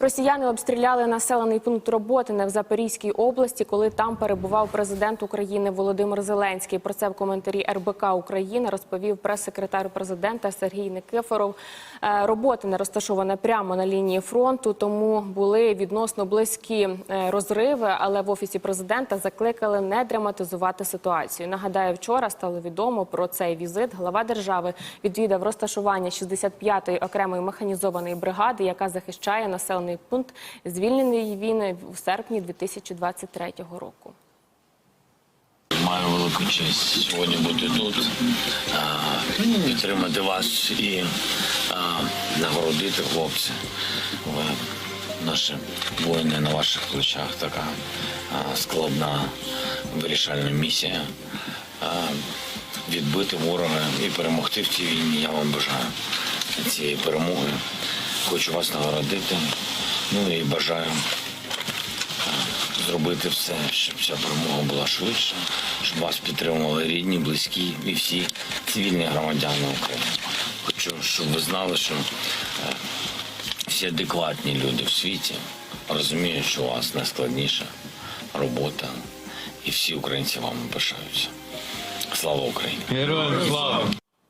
Росіяни обстріляли населений пункт Роботине в Запорізькій області, коли там перебував президент України Володимир Зеленський. Про це в коментарі РБК Україна розповів прес-секретар президента Сергій Никифоров. Е, Роботине розташоване прямо на лінії фронту, тому були відносно близькі е, розриви. Але в офісі президента закликали не драматизувати ситуацію. Нагадаю, вчора стало відомо про цей візит. Глава держави відвідав розташування 65-ї окремої механізованої бригади, яка захищає населений пункт, звільнений війни у серпні 2023 року. Маю велику честь сьогодні бути тут, підтримати вас і нагородити хлопці. Ви наші воїни на ваших плечах така складна вирішальна місія. Відбити ворога і перемогти в цій війні. Я вам бажаю цієї перемоги. Хочу вас нагородити. Ну і бажаю зробити все, щоб ця перемога була швидше, щоб вас підтримували рідні, близькі і всі цивільні громадяни України. Хочу, щоб ви знали, що е, всі адекватні люди в світі розуміють, що у вас найскладніша робота, і всі українці вам пишаються. Слава Україні! Героям слава!